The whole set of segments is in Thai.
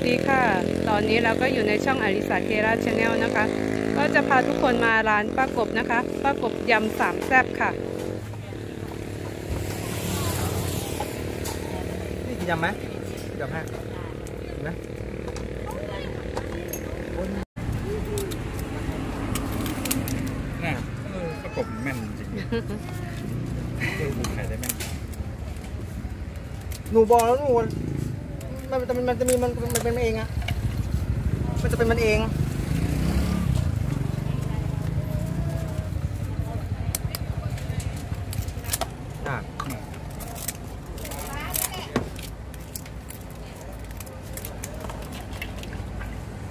วัสดีค่ะ ตอนนี้เราก็อยู่ในช่องอริสาเกราชแนลนะคะ ก็จะพาทุกคนมาร้านป้ากบนะคะ ป้ากบยำสามแซ่บค่ะ นี่กินยำไหมยำฮะเห็นไหมน่ะเออประกบแม่นจริงๆเออขายได้แม่นหนูบอกแล้วหนู มันจะมันมันจะมีมันมันเป็นมันเองอะมันจะเป็นมันเองอะ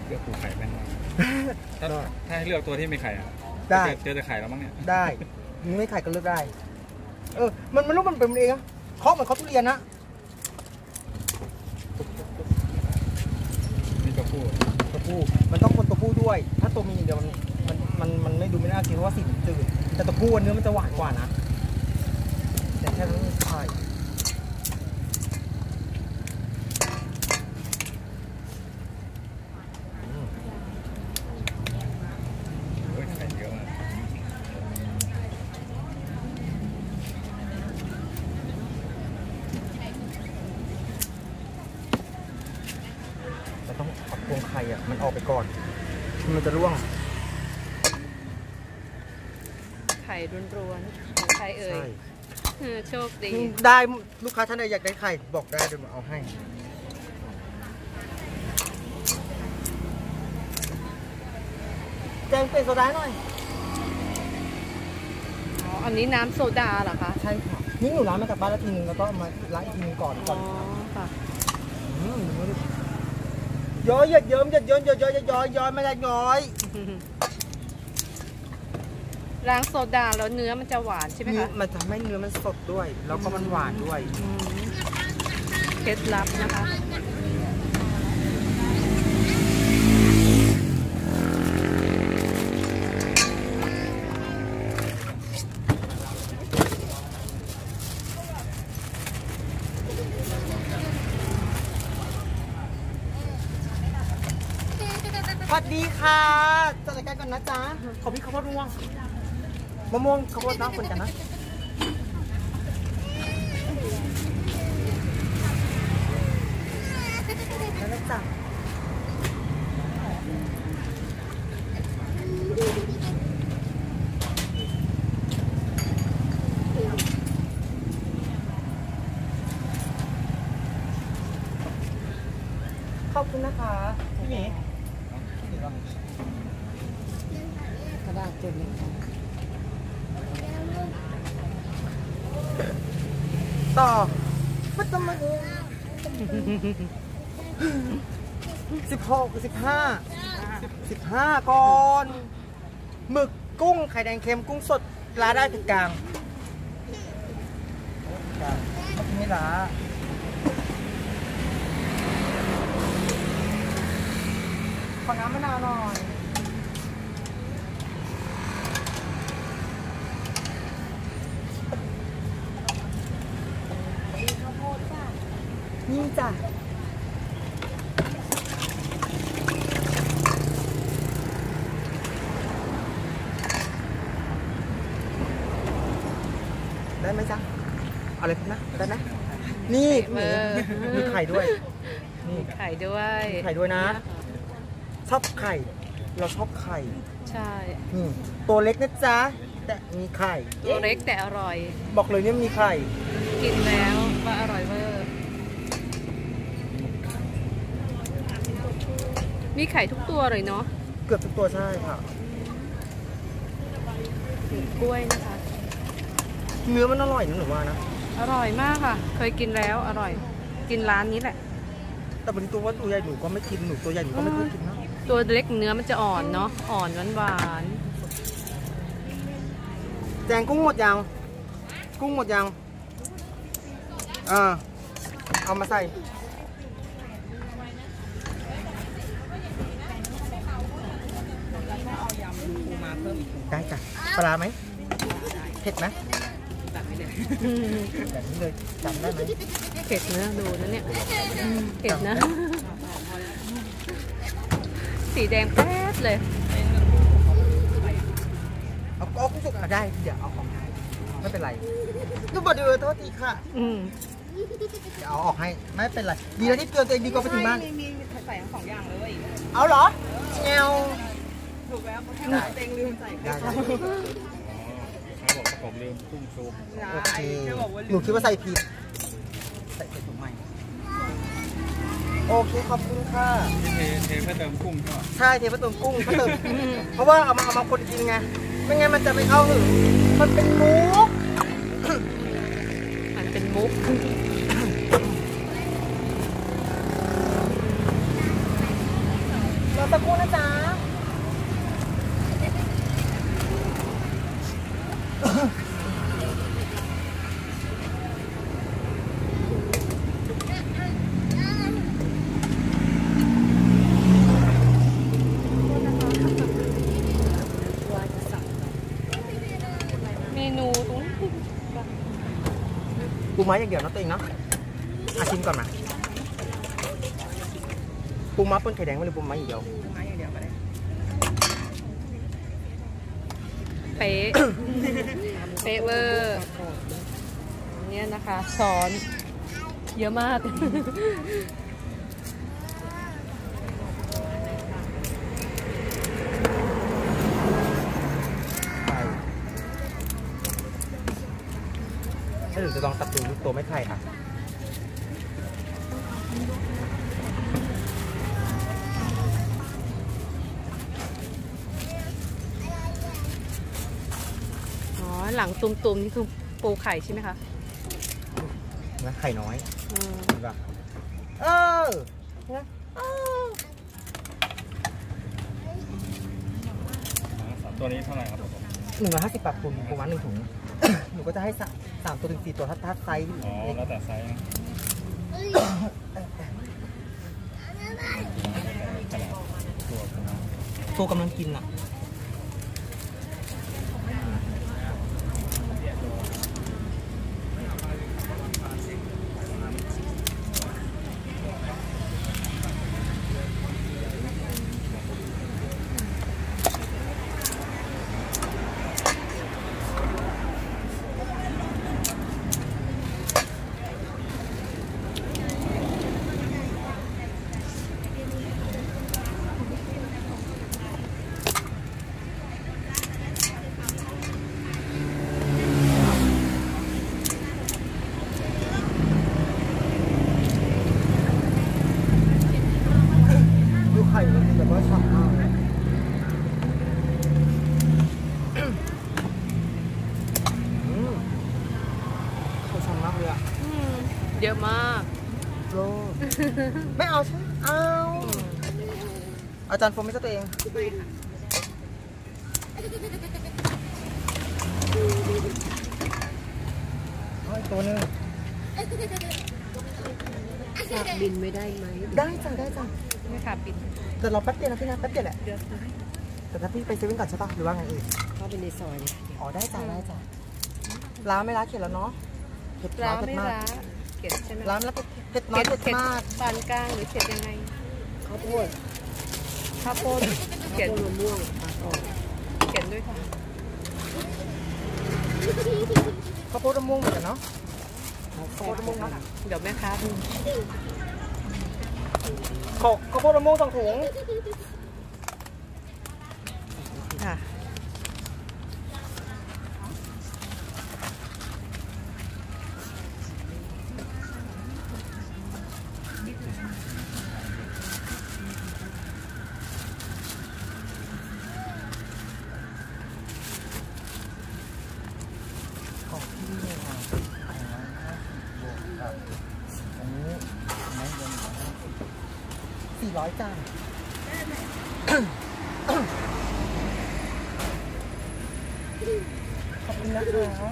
เลือกปูไข่แม่นมากถ้าถ้าให้เลือกตัวที่ไม่ไข่อะได้เจอเจอแต่ไข่แล้วมั้งเนี่ยได้มึงไม่ไข่ก็เลือกได้ เออ มันมันรู้มันเป็นมันเองอะเคาะเหมือนเคาะทุเรียนนะ นี่ตัวผู้ ตัวผู้ มันต้องคนตัวผู้ด้วย ถ้า ตัวมีอย่างเดียวมันมันมันมันไม่ดูไม่น่ากินเพราะว่าสีมันจืดแต่ตัวผู้เนื้อมันจะหวานกว่านะแต่แค่นั้นไม่ใช่ โอ้ยไข่เยอะมาก เราต้องเอาพวงไข่อะมันออกไปก่อน มันจะร่วง ไข่ร้วนๆของใครเอ่ยใช่เออโชคดี ได้ลูกค้าท่านใดอยากได้ไข่บอกได้เดี๋ยวมาเอาให้ แจงเป็นโซดาหน่อย อ๋อ อันนี้น้ำโซดาเหรอคะ ใช่ค่ะนี่หนูล้างมาจากบ้านแล้วทีนึงแล้วก็มาล้างอีกทีนึงก่อนก่อ๋ออนค่ะอืมย้อยหยัดเยิ้มหยัดเยิ้มหยัดย้อยหยัดย้อยย้อยไม่ได้ย้อย ล้างโซดาแล้วเนื้อมันจะหวานใช่ไหมเนื้อคะมันทำให้เนื้อมันสดด้วย แล้วก็มันหวานด้วยอืมเคล็ดลับนะคะสวัสดีค่ะจัดรายการก่อนนะจ๊ะ ขอพี่ข้าวโพดม่วง มะม่วงข้าวโพดน้ำคนกันนะแล้วนะจ๊ะขอบคุณนะคะ พี่หมีกระดาษเจ็บเลยค่ะต่อ ไม่ต้องมสิบหกสิบห้าสิบห้าก่อนหมึกกุ้งไข่แดงเค็มกุ้งสดปลาได้ถึงกลางกลางไม่ลาขอน้ำมะนาวหน่อย นี่จ้ะได้ไหมจ๊ะเอาเลยนะได้ไหมนี่เออมีไข่ด้วยนี่ไข่ด้วยมีไข่ด้วยนะ ชอบไข่ เราชอบไข่ ใช่นี่ตัวเล็กนะจ๊ะ แต่มีไข่ ตัวเล็กแต่อร่อย บอกเลยเนี่ยมีไข่ กินแล้วว่าอร่อยเวอร์ มีไข่ทุกตัวเลยเนาะเกือบทุกตัวใช่ค่ะกล้วยนะคะ เนื้อมันอร่อยนะหนูว่านะ อร่อยมากค่ะ เคยกินแล้วอร่อย กินร้านนี้แหละ แต่บางทีตัวว่าตัวใหญ่หนูก็ไม่กินหนูตัวใหญ่หนูก็ไม่ค่อยกินนะ ตัวเล็กเนื้อมันจะอ่อนเนาะ อ่อนหวานหวานแจงกุ้งหมดยัง กุ้งหมดยัง อ่า เอามาใส่ ได้จ้ะปลาร้าไหมเผ็ดไหมๆแบบนี้เลยจำได้ไหมเผ็ดเนื้อดูนะเนี่ยอืมเผ็ดนะ สีแดงแป๊ดเลย เอาเอากุ้งสุกอะได้ เดี๋ยวเอาของให้ไม่เป็นไรก็บอกเดี๋ยวโทษทีค่ะอืมเดี๋ยวเอาออกให้ไม่เป็นไร ดีแล้วที่เตือนตัวเองดีกว่าไปถึงบ้านมีมีใส่ทั้งสองอย่างเลย เอาเหรอแนว ถูกแล้วแค่ว่าเต็งลืมใส่ได้แค่ได้เขาบอกประกบลืมกุ้งซุปโอเคแค่บอกว่าหลืนูมคิดว่าใส่ผิด ใส่ใส่ถุงใหม่โอเคขอบคุณค่ะที่เทเทเพื่อเติมกุ้งใช่ไหมใช่เทผสมกุ้งผสมเพราะว่าเอามาเอามาคนกินไงไม่งั้นมันจะไม่เข้าถึงมันเป็นมุกมันเป็นมุกรอสักครู่นะจ๊ะ เมนูตรงนี้ ปู ม้าอย่างเดียวนะตัวเองเนาะอาชิมก่อนมาปูม้าปนไข่แดงไม่หรือปูม้าอย่างเดียวไม้อย่างเดียวก็ได้เป๊ะเป๊ะเวอร์เนี่ยนะคะช้อนเยอะมาก ใช่ถ้าหนูจะลอง ตัดดูตัวไม่ไข่ค่ะอ๋อหลังตุ่มๆนี่คือปูไข่ใช่ไหมคะนะไข่น้อยอืมเห็นปะเออนะเออสามตัวนี้เท่าไหร่ครับผมหนึ่งร้อยห้าสิบบาทคุณปูม้าหนึ่งถุง หนูก็จะให้สามสามตัวถึงสี่ตัวถ้าถ้าไซส์อ๋อเล็กแล้วแต่ไซส์นะขนาดตัวปูม้าตัวกำลังกินอะ ข่มันแบบว่าฉ่ำมากเลยอืมไข่ฉ่ำมากเลยอะอืมเยอะมาก โลไม่เอาใช่ไหมเอาอาจารย์โฟมไม่ใช่ตัวเองเอาอีกตัวหนึงฝากบินไม่ได้ไหม ได้จ้ะได้จ้ะ ไม่ค่ะปิดแต่รอแป๊บเดียวนะพี่นะแป๊บเดียวแหละเดือดแต่ถ้าพี่ไปเซเว่นก่อนใช่ปะหรือว่าไงเอ่ยเข้าไปในซอยเลยอ๋อได้จ้ะได้จ้ะร้านไม่ร้านเข็ดแล้วเนาะเผ็ดน้ร้าอยเผ็ดไม่มากร้าเก็ดใช่ไหมร้านแล้วเผ็ดน้อยเก็ดเผ็ดเก็ดมากปานกลางหรือเก็ดยังไงข้าวโพดข้าวโพดข้าวเก็ดโพดมะม่วงปากออกเก็ดด้วยค่ะข้าวโพดมะม่วงเหมือนกันเนาะข้าวข้าวโพดมะม่วงเนาะเดี๋ยวแม่ค้าดู ขกข้าวโพดมะม่วงสองถุง ค่ะ สี่ร้ อยจ้าขอบคุณนะคะ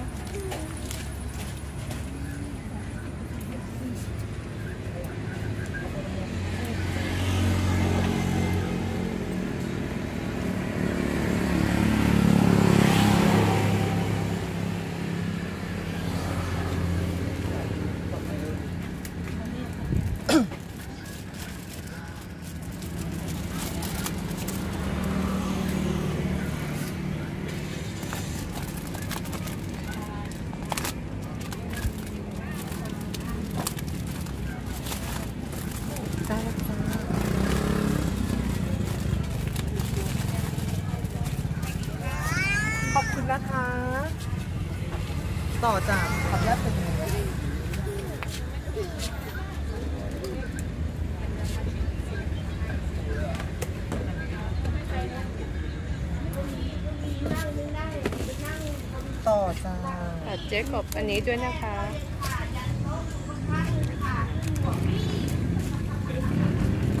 กบอันนี้ด้วยนะคะ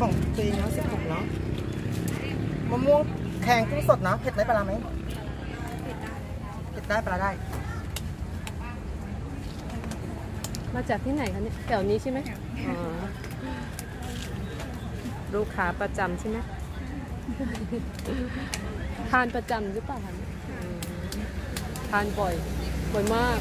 ของตัวเองเนาะสิบหกเนาะมะม่วงแข็งกุ้งสดเนาะเผ็ดไหมปลาร้าไหมเผ็ดได้ปลาร้าได้ มาจากที่ไหนคะเนี่ยแถวนี้ใช่ไหมอ๋อลูกค้าประจำใช่ไหมทานประจำหรือเปล่าคะเนี่ยอืมทานบ่อย บ่อยมาก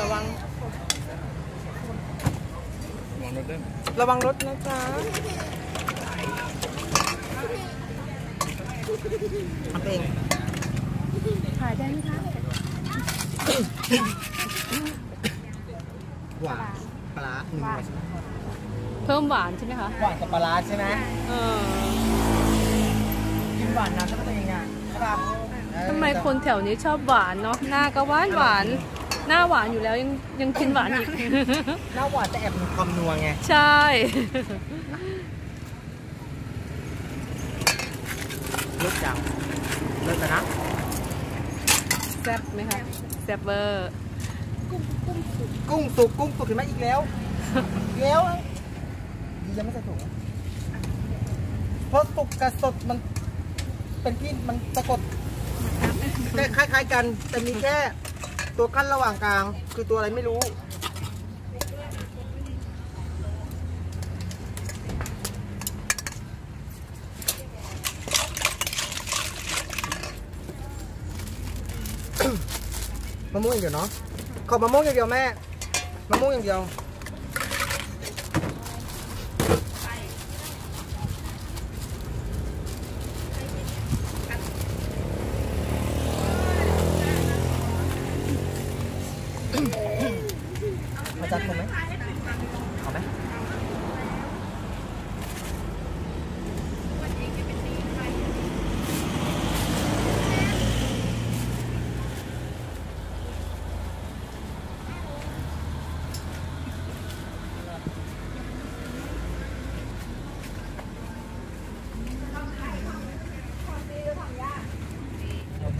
ระวัง มองรถได้ไหม ระ วังรถนะจ๊ะทำเองขายได้ไหมคะ หวานปลาร้าหนึ่งหวานเพิ่มหวานใช่ไหมคะ หวานกับปลาร้าใช่ไหมเออกินหวานนะถ้าตัวเองอะใช่ป่ะเออทำไมคนแถวนี้ชอบหวานเนาะ หน้าก็หวานหวาน หน้าหวานอยู่แล้วยังยังกินหวานอีก หน้าหวานแต่แอบมีความนัวไง ใช่รสจังเลิศแล้วนะ แซ่บไหมคะ แซ่บเบอร์กุ้งสุกกุ้งสุกเห็นไหมอีกแล้วอีกแล้วดียังไม่ใส่ถุงเพราะสุกกับสดมันเป็นพี่มันสะกดคล้ายๆกันแต่มีแค่ ตัวกั้นระหว่างกลาง คือตัวอะไรไม่รู้ มะม่วงอย่างเดียวเนาะขอมะม่วงอย่างเดียวแม่ มะม่วงอย่างเดียว มาจัดผมไหมเอาไหม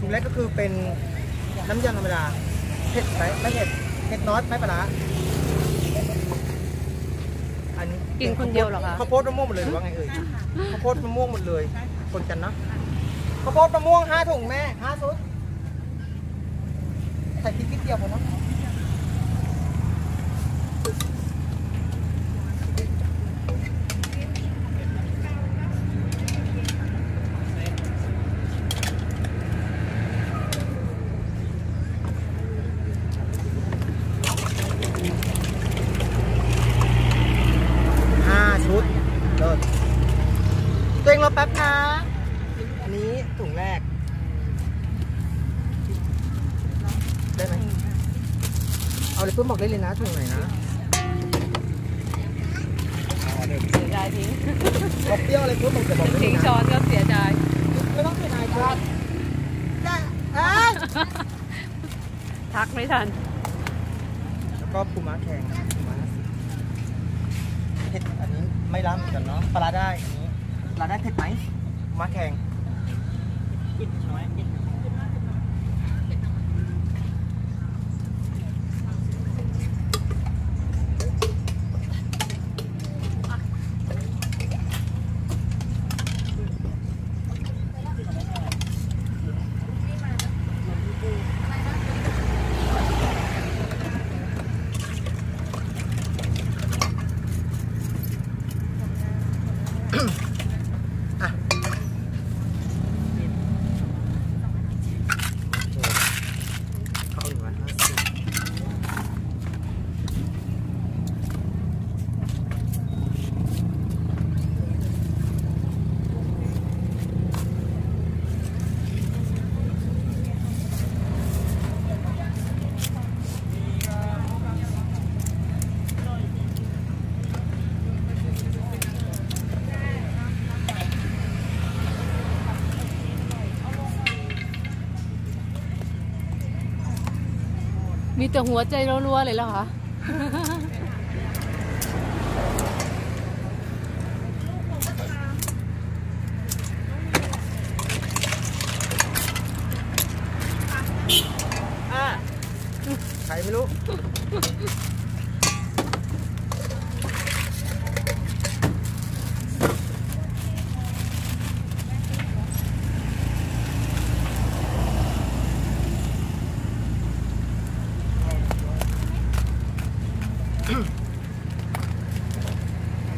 ถุง แรกก็คือเป็นน้ำยำธรรมดาเผ็ดไหมไม่เผ็ดเผ็ดน้อยไม่ปลาร้าอันนี้กินคนเดียวเหรอคะข้าวโพดมะม่วงหมดเลยหรือว่าไงเอ่ยข้าวโพดมะม่วงหมดเลยคนกันนะข้าวโพดมะม่วงห้าถุงแม่ห้าชุดใส่พริกนิดเดียวพอเนาะห้าชุดเลิศตัวเองรอแป๊บนะอันนี้ถุงแรก ได้ไหม เอาเลยเพิ่มบอก ได้เลยนะถุงไหนนะเอาออเดอร์เสียดายทิ้งบอกเปรี้ยวอะไรเพิ่มบอกแต่บอกได้เลทิ้ยงนะช้อนก็เสียดายไม่ต้องเสียดายครับได้อะทักไม่ทัน แล้วก็ปูม้าแข็งปูม้าเผ็ดอันนี้ไม่ล้ำเหมือนกันเนาะปลาร้าได้อันนี้ปลาร้าได้เผ็ดไหมปูม้าแข็งมี แต่หัวใจรัวๆเลยเหรอคะอะใครไม่รู้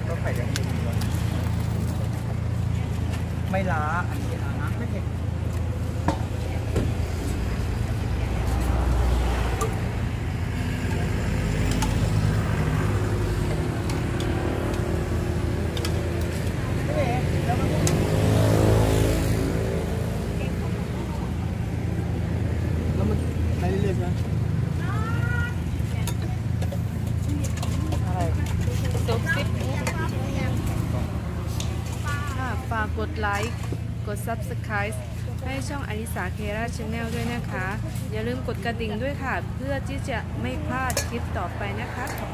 ก็ไข่ยังดีวะไม่ล้า อันนี้ล้านะไม่เผ็ดไม่เผ็ดแล้วมันแล้วมันไปเรื่อยๆใช่ไหมอะไร ซุปซิปค่ะฝากกด ไลค์กด Subscribe ให้ช่องอลิสาเคราชแนลด้วยนะคะ อย่าลืมกดกระดิ่งด้วยค่ะ เพื่อที่จะไม่พลาดคลิปต่อไปนะคะขอบ